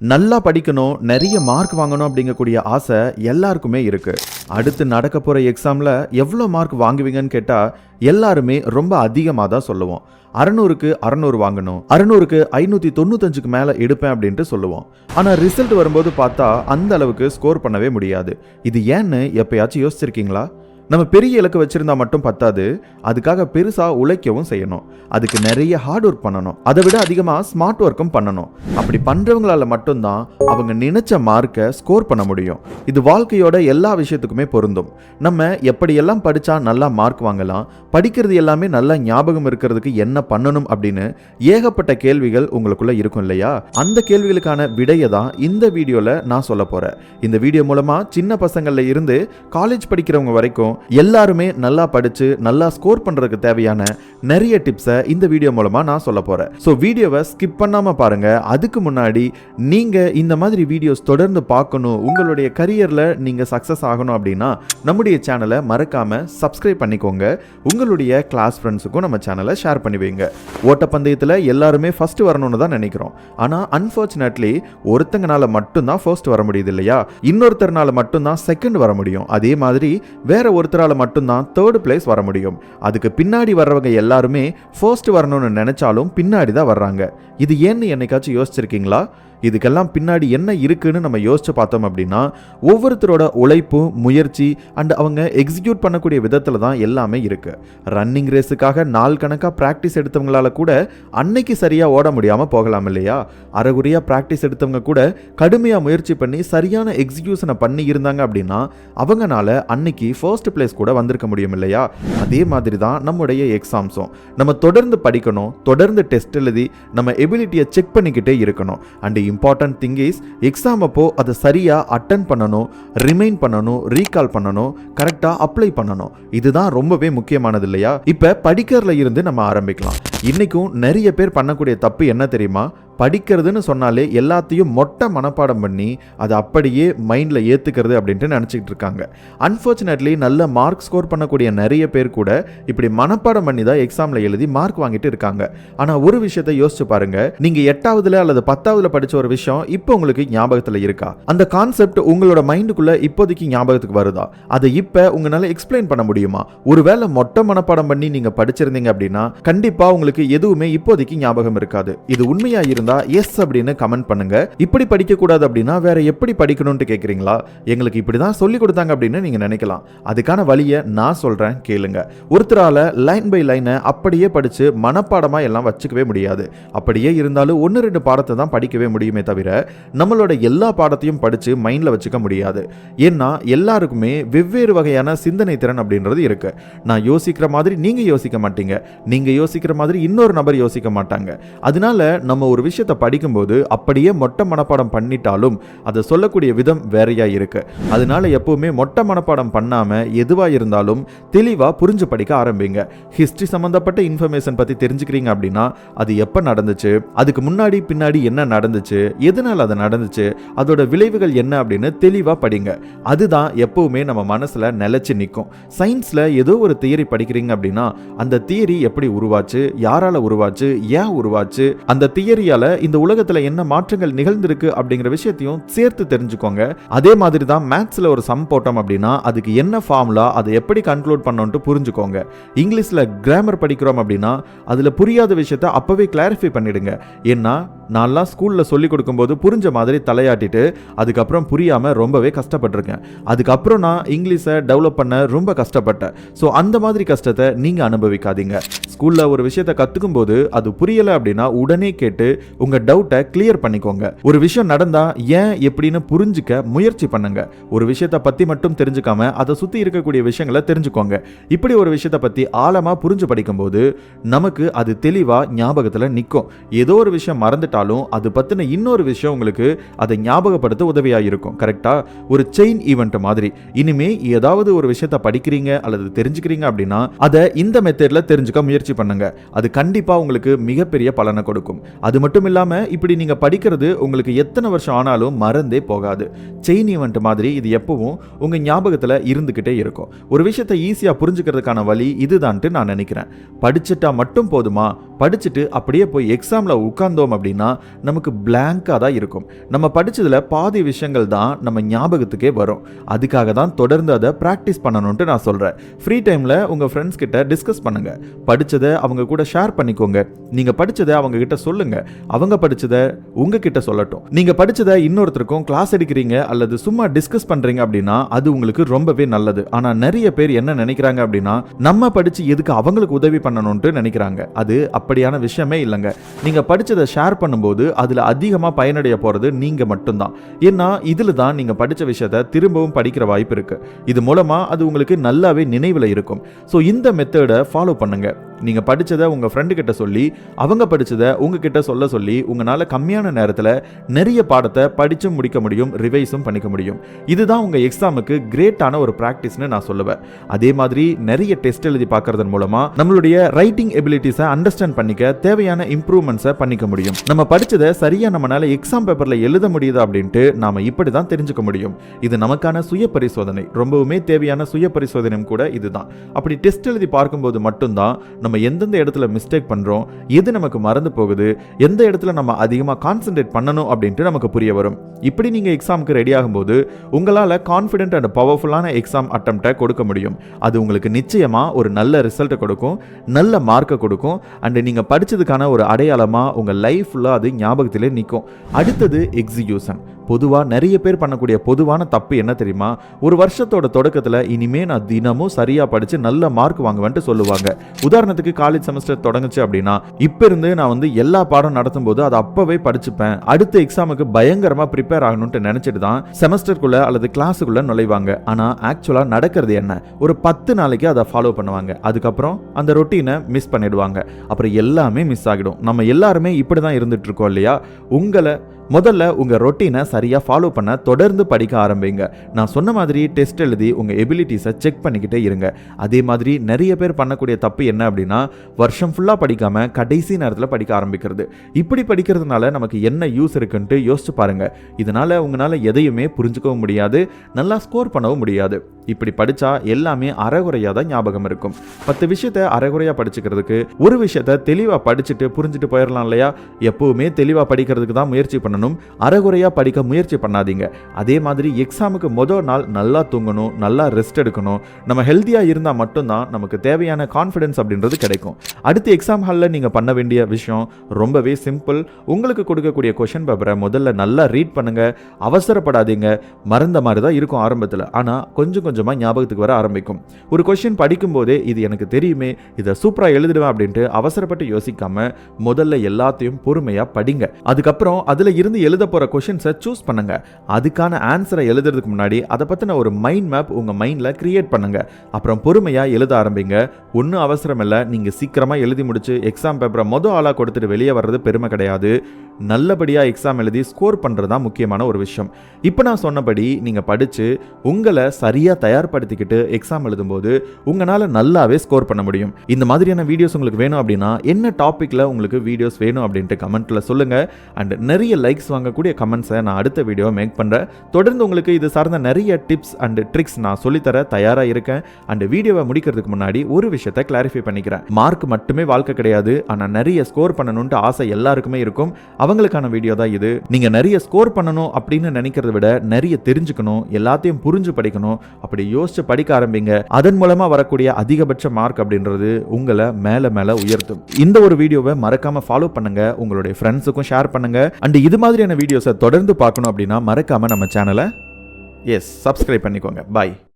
நல்லா படிக்கணும் நிறைய மார்க் வாங்கணும் அப்படிங்கக்கூடிய ஆசை எல்லாருக்குமே இருக்கு. அடுத்து நடக்க போகிற எக்ஸாமில் எவ்வளோ மார்க் வாங்குவீங்கன்னு கேட்டால் எல்லாருமே ரொம்ப அதிகமாக தான் சொல்லுவோம். அறநூறுக்கு அறநூறு வாங்கணும் அறநூறுக்கு ஐநூற்றி தொண்ணூத்தஞ்சுக்கு மேலே எடுப்பேன் அப்படின்ட்டு சொல்லுவோம். ஆனால் ரிசல்ட் வரும்போது பார்த்தா அந்த அளவுக்கு ஸ்கோர் பண்ணவே முடியாது. இது ஏன்னு எப்பயாச்சும் யோசிச்சிருக்கீங்களா? நம்ம பெரிய இலக்கு வச்சிருந்தா மட்டும் பத்தாது. அதுக்காக பெருசா உழைக்கவும் செய்யணும். அதுக்கு நிறைய ஹார்ட் ஒர்க் பண்ணணும். அதை விட அதிகமா ஸ்மார்ட் ஒர்க்கும் பண்ணணும். அப்படி பண்றவங்களால மட்டும்தான் அவங்க நினைச்ச மார்க்கை ஸ்கோர் பண்ண முடியும். இது வாழ்க்கையோட எல்லா விஷயத்துக்குமே பொருந்தும். நம்ம எப்படியெல்லாம் படிச்சா நல்லா மார்க் வாங்கலாம் படிக்கிறது எல்லாமே நல்லா ஞாபகம் இருக்கிறதுக்கு என்ன பண்ணணும் அப்படின்னு ஏகப்பட்ட கேள்விகள் உங்களுக்குள்ள இருக்கும் இல்லையா? அந்த கேள்விகளுக்கான விடையை தான் இந்த வீடியோல நான் சொல்ல போறேன். இந்த வீடியோ மூலமா சின்ன பசங்கள்ல இருந்து காலேஜ் படிக்கிறவங்க வரைக்கும் எல்லாருமே நல்லா படிச்சு நல்லா ஸ்கோர் பண்றதுக்கு தேவையான நிறைய டிப்ஸை இந்த வீடியோ மூலமா நான் சொல்ல போறேன். ஸோ வீடியோவை ஸ்கிப் பண்ணாம பாருங்க. அதுக்கு முன்னாடி நீங்க இந்த மாதிரி வீடியோஸ் தொடர்ந்து பார்க்கணும். உங்களுடைய கரியர்ல நீங்க சக்சஸ் ஆகணும் அப்படின்னா நம்முடைய சேனலை மறக்காம சப்ஸ்கிரைப் பண்ணிக்கோங்க. உங்களுடைய கிளாஸ் ஃப்ரெண்ட்ஸுக்கும் நம்ம சேனலை ஷேர் பண்ணி வைங்க. ஓட்டப்பந்தயத்தில் எல்லாருமே ஃபர்ஸ்ட் வரணும்னு தான் நினைக்கிறோம். ஆனால் அன்ஃபார்ச்சுனேட்லி ஒருத்தங்கனால மட்டும்தான் ஃபர்ஸ்ட் வர முடியுது இல்லையா? இன்னொருத்தர்னால மட்டும்தான் செகண்ட் வர முடியும். அதே மாதிரி வேற ஒருத்தரால மட்டும்தான் தேர்டு பிளேஸ் வர முடியும். அதுக்கு பின்னாடி வர்றவங்க எல்லாருமே ஃபர்ஸ்ட் வரணும்னு நினைச்சாலும் பின்னாடி தான் வர்றாங்க. இது ஏன்னு என்னைக்காச்சும் யோசிச்சிருக்கீங்களா? இதுக்கெல்லாம் பின்னாடி என்ன இருக்குன்னு நம்ம யோசிச்சு பார்த்தோம் அப்படின்னா ஒவ்வொருத்தரோட உழைப்பும் முயற்சி அண்ட் அவங்க எக்ஸிக்யூட் பண்ணக்கூடிய விதத்தில் தான் எல்லாமே இருக்கு. ரன்னிங் ரேஸுக்காக நாள் கணக்காக ப்ராக்டிஸ் எடுத்தவங்களால கூட அன்னைக்கு சரியாக ஓட முடியாமல் போகலாம் இல்லையா? அறகுறையாக ப்ராக்டிஸ் எடுத்தவங்க கூட கடுமையாக முயற்சி பண்ணி சரியான எக்ஸிக்யூஷனை பண்ணி இருந்தாங்க அப்படின்னா அவங்கனால அன்னைக்கு ஃபர்ஸ்ட் பிளேஸ் கூட வந்திருக்க முடியும் இல்லையா? அதே மாதிரி தான் நம்முடைய எக்ஸாம்ஸும் நம்ம தொடர்ந்து படிக்கணும் தொடர்ந்து டெஸ்ட் எழுதி நம்ம எபிலிட்டியை செக் பண்ணிக்கிட்டே இருக்கணும். And important thing is exam அப்போ அதை சரியாக அட்டன் பண்ணணும் ரிமைன் பண்ணணும் ரீகால் பண்ணணும் கரெக்டாக அப்ளை பண்ணணும். இதுதான் ரொம்பவே முக்கியமானது இல்லையா? இப்போ படிக்கிறதுல இருந்து நம்ம ஆரம்பிக்கலாம். இன்றைக்கும் நிறைய பேர் பண்ணக்கூடிய தப்பு என்ன தெரியுமா? படிக்கிறதுன்னு சொன்னாலே எல்லாத்தையும் மொட்டை மனப்பாடம் பண்ணி அதை அப்படியே மைண்டில் ஏற்றுக்கிறது அப்படின்ட்டு நினச்சிக்கிட்டு இருக்காங்க. அன்ஃபார்ச்சுனேட்லி நல்ல மார்க் ஸ்கோர் பண்ணக்கூடிய நிறைய பேர் கூட இப்படி மனப்பாடம் பண்ணி தான் எக்ஸாமில் எழுதி மார்க் வாங்கிட்டு இருக்காங்க. ஆனால் ஒரு விஷயத்தை யோசிச்சு பாருங்க. நீங்கள் எட்டாவதுல அல்லது பத்தாவதுல படித்த ஒரு விஷயம் இப்போ உங்களுக்கு ஞாபகத்தில் இருக்கா? அந்த கான்செப்ட் உங்களோட மைண்டுக்குள்ளே இப்போதைக்கு ஞாபகத்துக்கு வருதா? அதை இப்போ உங்களால் எக்ஸ்பிளைன் பண்ண முடியுமா? ஒருவேளை மொட்டை மனப்பாடம் பண்ணி நீங்கள் படிச்சிருந்தீங்க அப்படின்னா கண்டிப்பாக உங்களுக்கு உங்களுக்கு எதுவுமே இப்போதைக்கு ஞாபகம் இருக்காது. இது உண்மையா இருந்தா எஸ் அப்படின்னு கமெண்ட் பண்ணுங்க. இப்படி படிக்க கூடாது அப்படின்னா வேற எப்படி படிக்கணும்னு கேக்குறீங்களா? எங்களுக்கு இப்படிதான் சொல்லி கொடுத்தாங்க அப்படின்னு நீங்க நினைக்கலாம். அதுக்கான வழியை நான் சொல்றேன் கேளுங்க. ஒருத்தரால லைன் பை லைனை அப்படியே படிச்சு மனப்பாடமா எல்லாம் வச்சுக்கவே முடியாது. அப்படியே இருந்தாலும் ஒன்று ரெண்டு பாடத்தை தான் படிக்கவே முடியுமே தவிர நம்மளோட எல்லா பாடத்தையும் படிச்சு மைண்ட்ல வச்சுக்க முடியாது. ஏன்னா எல்லாருக்குமே வெவ்வேறு வகையான சிந்தனை திறன் அப்படின்றது இருக்கு. நான் யோசிக்கிற மாதிரி நீங்க யோசிக்க மாட்டீங்க. நீங்க யோசிக்கிற மாதிரி இன்னொரு நபர் யோசிக்க மாட்டாங்க. அதனால நம்ம ஒரு விஷயத்தை படிக்கும்போது அப்படியே மொட்டை மனப்பாடம் பண்ணிட்டாலும் அதை சொல்லக்கூடிய விதம் வேறையா இருக்கு. அதனால எப்பவுமே மொட்டை மனப்பாடம் பண்ணாம எதுவா இருந்தாலும் தெளிவா புரிஞ்சு படிக்க ஆரம்பிங்க. ஹிஸ்டரி சம்பந்தப்பட்ட இன்ஃபர்மேஷன் பத்தி தெரிஞ்சுக்கிறீங்க அப்படின்னா அது எப்ப நடந்துச்சு அதுக்கு முன்னாடி பின்னாடி என்ன நடந்துச்சு எதனால அது நடந்துச்சு அதோட விளைவுகள் என்ன அப்படின்னு தெளிவா படிங்க. அதுதான் எப்பவுமே நம்ம மனசுல நிலைச்சு நிற்கும் சயின்ஸ்ல ஏதோ ஒரு தியரி படிக்கிறீங்க அப்படின்னா அந்த தியரி எப்படி உருவாச்சு யாரால உருவாச்சு ஏன் உருவாச்சு அந்த தியரியால இந்த உலகத்துல என்ன மாற்றங்கள் நிகழ்ந்திருக்கு அப்படிங்கிற விஷயத்தையும் சேர்த்து தெரிஞ்சுக்கோங்க. அதே மாதிரி தான் மேத்ஸ்ல ஒரு சம் போட்டோம் அப்படின்னா அதுக்கு என்ன ஃபார்முலா அதை எப்படி கன்க்ளூட் பண்ணோன்ட்டு புரிஞ்சுக்கோங்க. இங்கிலீஷ்ல கிராமர் படிக்கிறோம் அப்படின்னா அதுல புரியாத விஷயத்த அப்பவே கிளாரிஃபை பண்ணிடுங்க. ஏன்னா நான்லாம் ஸ்கூலில் சொல்லி கொடுக்கும்போது புரிஞ்ச மாதிரி தலையாட்டிட்டு அதுக்கப்புறம் புரியாமல் ரொம்பவே கஷ்டப்பட்டிருக்கேன். அதுக்கப்புறம் நான் இங்கிலீஷை டெவலப் பண்ண ரொம்ப கஷ்டப்பட்டேன். ஸோ அந்த மாதிரி கஷ்டத்தை நீங்கள் அனுபவிக்காதீங்க. ஸ்கூலில் ஒரு விஷயத்தை கற்றுக்கும் போது அது புரியலை அப்படின்னா உடனே கேட்டு உங்கள் டவுட்டை கிளியர் பண்ணிக்கோங்க. ஒரு விஷயம் நடந்தால் ஏன் எப்படின்னு புரிஞ்சுக்க முயற்சி பண்ணுங்க. ஒரு விஷயத்தை பற்றி மட்டும் தெரிஞ்சுக்காம அதை சுற்றி இருக்கக்கூடிய விஷயங்களை தெரிஞ்சுக்கோங்க. இப்படி ஒரு விஷயத்தை பற்றி ஆழமாக புரிஞ்சு படிக்கும்போது நமக்கு அது தெளிவாக ஞாபகத்தில் நிற்கும் ஏதோ ஒரு விஷயம் மறந்துட்டாலும் அது பத்தின இன்னொரு விஷயம் உங்களுக்கு அதை ஞாபகப்படுத்த உதவியா இருக்கும் கரெக்டா ஒரு செயின் ஈவெண்ட் மாதிரி. இனிமே ஏதாவது ஒரு விஷயத்த படிக்கிறீங்க அல்லது தெரிஞ்சுக்கிறீங்க அப்படின்னா அதை இந்த மெத்தடில் தெரிஞ்சுக்க முயற்சி பண்ணுங்க. அது கண்டிப்பா உங்களுக்கு மிகப்பெரிய பலனை கொடுக்கும். அது மட்டும் இல்லாம இப்படி நீங்க படிக்கிறது உங்களுக்கு எத்தனை வருஷம் ஆனாலும் மறந்தே போகாது. செயின் ஈவெண்ட் மாதிரி இது எப்பவும் உங்க ஞாபகத்துல இருந்துகிட்டே இருக்கும். ஒரு விஷயத்தை ஈஸியா புரிஞ்சுக்கிறதுக்கான வழி இதுதான்ட்டு நான் நினைக்கிறேன். படிச்சுட்டா மட்டும் போதுமா? படிச்சுட்டு அப்படியே போய் எக்ஸாம்ல உட்கார்ந்தோம் அப்படின்னா பார்த்தீங்கன்னா நமக்கு பிளாங்காக தான் இருக்கும். நம்ம படித்ததில் பாதி விஷயங்கள் தான் நம்ம ஞாபகத்துக்கே வரும். அதுக்காக தான் தொடர்ந்து அதை ப்ராக்டிஸ் பண்ணணும்ட்டு நான் சொல்கிறேன் ஃப்ரீ டைமில் உங்கள் ஃப்ரெண்ட்ஸ் கிட்ட டிஸ்கஸ் பண்ணுங்க. படிச்சதை அவங்க கூட ஷேர் பண்ணிக்கோங்க. நீங்கள் படித்ததை அவங்க கிட்ட சொல்லுங்க. அவங்க படிச்சதை உங்ககிட்ட சொல்லட்டும். நீங்கள் படிச்சதை இன்னொருத்தருக்கும் கிளாஸ் எடுக்கிறீங்க அல்லது சும்மா டிஸ்கஸ் பண்ணுறீங்க அப்படின்னா அது உங்களுக்கு ரொம்பவே நல்லது. ஆனால் நிறைய பேர் என்ன நினைக்கிறாங்க அப்படின்னா நம்ம படிச்சு எதுக்கு அவங்களுக்கு உதவி பண்ணணும்ட்டு நினைக்கிறாங்க. அது அப்படியான விஷயமே இல்லைங்க. நீங்கள் படிச்சதை ஷேர் பண்ண பண்ணும்போது அதில் அதிகமாக பயனடைய போகிறது நீங்கள் மட்டும்தான். ஏன்னா இதில் தான் நீங்கள் படித்த விஷயத்தை திரும்பவும் படிக்கிற வாய்ப்பு இருக்கு. இது மூலமாக அது உங்களுக்கு நல்லாவே நினைவில் இருக்கும். ஸோ இந்த மெத்தடை ஃபாலோ பண்ணுங்க. நீங்கள் படிச்சதை உங்கள் ஃப்ரெண்டு கிட்ட சொல்லி அவங்க படிச்சதை உங்ககிட்ட சொல்ல சொல்லி உங்களால் கம்மியான நேரத்தில் நிறைய பாடத்தை படித்து முடிக்க முடியும் ரிவைஸும் பண்ணிக்க முடியும். இதுதான் உங்கள் எக்ஸாமுக்கு கிரேட்டான ஒரு ப்ராக்டிஸ்னு நான் சொல்லுவேன். அதே மாதிரி நிறைய டெஸ்ட் எழுதி பார்க்கறதன் மூலமாக நம்மளுடைய ரைட்டிங் எபிலிட்டிஸை அண்டர்ஸ்டாண்ட் பண்ணிக்க தேவையான இம்ப்ரூவ்மெண்ட்ஸை பண்ணிக்க முடியும். நம்ம படித்ததை சரியாக நம்மளால் எக்ஸாம் பேப்பரில் எழுத முடியுதா அப்படின்ட்டு நாம இப்படி தான் தெரிஞ்சுக்க முடியும். இது நமக்கான சுய பரிசோதனை ரொம்பவுமே தேவையான சுய பரிசோதனையும் கூட இதுதான். அப்படி டெஸ்ட் எழுதி பார்க்கும்போது மட்டும்தான் நம்ம எந்தெந்த இடத்துல மிஸ்டேக் பண்ணுறோம் எது நமக்கு மறந்து போகுது எந்த இடத்துல நம்ம அதிகமாக கான்சென்ட்ரேட் பண்ணணும் அப்படின்ட்டு நமக்கு புரிய வரும். இப்படி நீங்கள் எக்ஸாமுக்கு ரெடி ஆகும்போது உங்களால் கான்ஃபிடென்ட் அண்ட் பவர்ஃபுல்லான எக்ஸாம் அட்டம்ப்டை கொடுக்க முடியும். அது உங்களுக்கு நிச்சயமாக ஒரு நல்ல ரிசல்ட்டை கொடுக்கும் நல்ல மார்க்கை கொடுக்கும் அண்டு நீங்கள் படித்ததுக்கான ஒரு அடையாளமாக உங்கள் லைஃப் ஃபுல்லாக அது ஞாபகத்திலே நிற்கும். அடுத்தது எக்ஸிக்யூஷன் பொதுவாக நிறைய பேர் பண்ணக்கூடிய பொதுவான தப்பு என்ன தெரியுமா? ஒரு வருஷத்தோட தொடக்கத்தில் இனிமே நான் தினமும் சரியாக படித்து நல்ல மார்க் வாங்குவேன்ட்டு சொல்லுவாங்க. உதாரணத்துக்கு காலேஜ் செமஸ்டர் தொடங்குச்சு அப்படின்னா இப்போ இருந்து நான் வந்து எல்லா பாடம் நடத்தும் போது அதை அப்போவே படிச்சுப்பேன். அடுத்த எக்ஸாமுக்கு பயங்கரமாக ப்ரிப்பேர் ஆகணும்ட்டு நினச்சிட்டு தான் செமஸ்டருக்குள்ள அல்லது கிளாஸுக்குள்ள நுழைவாங்க. ஆனால் ஆக்சுவலாக நடக்கிறது என்ன? ஒரு பத்து நாளைக்கு அதை ஃபாலோ பண்ணுவாங்க. அதுக்கப்புறம் அந்த ரொட்டீனை மிஸ் பண்ணிடுவாங்க. அப்புறம் எல்லாமே மிஸ் ஆகிடும். நம்ம எல்லாருமே இப்படி தான் இருந்துட்டு இருக்கோம் இல்லையா? உங்களை முதல்ல உங்கள் ரொட்டீனை சரியாக ஃபாலோ பண்ண தொடர்ந்து படிக்க ஆரம்பிங்க. நான் சொன்ன மாதிரி டெஸ்ட் எழுதி உங்கள் எபிலிட்டிஸை செக் பண்ணிக்கிட்டே இருங்க. அதே மாதிரி நிறைய பேர் பண்ணக்கூடிய தப்பு என்ன அப்படின்னா வருஷம் ஃபுல்லாக படிக்காமல் கடைசி நேரத்தில் படிக்க ஆரம்பிக்கிறது. இப்படி படிக்கிறதுனால நமக்கு என்ன யூஸ் இருக்குன்ட்டு யோசிச்சு பாருங்க. இதனால உங்களால எதையுமே புரிஞ்சுக்கவும் முடியாது நல்லா ஸ்கோர் பண்ணவும் முடியாது. இப்படி படிச்சா எல்லாமே அரைகுறையாக தான் ஞாபகம் இருக்கும். பத்து விஷயத்த அறகுறையாக படிச்சுக்கிறதுக்கு ஒரு விஷயத்த தெளிவாக படிச்சுட்டு புரிஞ்சுட்டு போயிடலாம் இல்லையா? எப்பவுமே தெளிவாக படிக்கிறதுக்கு தான் முயற்சி பண்ணணும். அரைகுறையாக படிக்க முயற்சி பண்ணாதீங்க. அதே மாதிரி எக்ஸாமுக்கு மொதல் நாள் நல்லா தூங்கணும் நல்லா ரெஸ்ட் எடுக்கணும். நம்ம ஹெல்த்தியாக இருந்தால் மட்டும்தான் நமக்கு தேவையான கான்ஃபிடன்ஸ் அப்படின்றது கிடைக்கும். அடுத்து எக்ஸாம் ஹாலில் நீங்கள் பண்ண வேண்டிய விஷயம் ரொம்பவே சிம்பிள் உங்களுக்கு கொடுக்கக்கூடிய கொஷின் பேப்பரை முதல்ல நல்லா ரீட் பண்ணுங்க. அவசரப்படாதீங்க. மறந்த மாதிரி தான் இருக்கும் ஆரம்பத்தில். ஆனால் கொஞ்சம் கொஞ்சமாக ஞாபகத்துக்கு வர ஆரம்பிக்கும். ஒரு கொஷின் படிக்கும்போதே இது எனக்கு தெரியுமே இதை சூப்பராக எழுதிடுவேன் அப்படின்ட்டு அவசரப்பட்டு யோசிக்காமல் முதல்ல எல்லாத்தையும் பொறுமையாக படிங்க. அதுக்கப்புறம் அதில் இருந்து எழுத போகிற கொஷின்ஸை சூஸ் பண்ணுங்க. அதுக்கான ஆன்சரை எழுதுறதுக்கு முன்னாடி அதை பற்றின ஒரு மைண்ட் மேப் உங்கள் மைண்டில் கிரியேட் பண்ணுங்க. அப்புறம் பொறுமையாக எழுத ஆரம்பிங்க. ஒன்றும் அவசரம் இல்லை. நீங்கள் சீக்கிரமாக எழுதி முடிச்சு எக்ஸாம் பேப்பரை மொதல் ஆளாக கொடுத்துட்டு வெளியே வர்றது பெருமை கிடையாது. நல்லபடியாக எக்ஸாம் எழுதி ஸ்கோர் பண்ணுறது தான் முக்கியமான ஒரு விஷயம். இப்போ நான் சொன்னபடி நீங்கள் படித்து உங்களை சரியாக தயார்படுத்திக்கிட்டு எக்ஸாம் எழுதும்போது உங்களால் நல்லாவே ஸ்கோர் பண்ண முடியும். இந்த மாதிரியான வீடியோஸ் உங்களுக்கு வேணும் அப்படின்னா என்ன டாப்பிக்கில் உங்களுக்கு வீடியோஸ் வேணும் அப்படின்ட்டு கமெண்ட்டில் சொல்லுங்கள் அண்ட் நிறைய லைக்ஸ் வாங்கக்கூடிய கமெண்ட்ஸை நான் அடுத்த வீடியோ மேக் பண்ணுறேன் தொடர்ந்து உங்களுக்கு இது சார்ந்த நிறைய டிப்ஸ் அண்ட் ட்ரிக்ஸ் நான் சொல்லித்தர தயாராக இருக்கேன். அண்ட் வீடியோவை முடிக்கிறதுக்கு முன்னாடி ஒரு விஷயத்தை கிளாரிஃபை பண்ணிக்கிறேன். மார்க் மட்டுமே வாழ்க்கை கிடையாது. ஆனால் நிறைய ஸ்கோர் பண்ணணுன்ட்டு ஆசை எல்லாருக்குமே இருக்கும். அவ அவங்களுக்கான வீடியோ தான் இது. நீங்கள் நிறைய ஸ்கோர் பண்ணணும் அப்படின்னு நினைக்கிறத விட நிறைய தெரிஞ்சுக்கணும் எல்லாத்தையும் புரிஞ்சு படிக்கணும் அப்படி யோசிச்சு படிக்க ஆரம்பிங்க. அதன் மூலமா வரக்கூடிய அதிகபட்ச மார்க் அப்படின்றது உங்களை மேல மேல உயர்த்தும். இந்த ஒரு வீடியோவை மறக்காம ஃபாலோ பண்ணுங்க உங்களுடைய ஃப்ரெண்ட்ஸுக்கும் ஷேர் பண்ணுங்க. அண்ட் இது மாதிரியான வீடியோஸை தொடர்ந்து பார்க்கணும் அப்படின்னா மறக்காம நம்ம சேனலை எஸ் சப்ஸ்கிரைப் பண்ணிக்கோங்க. பாய்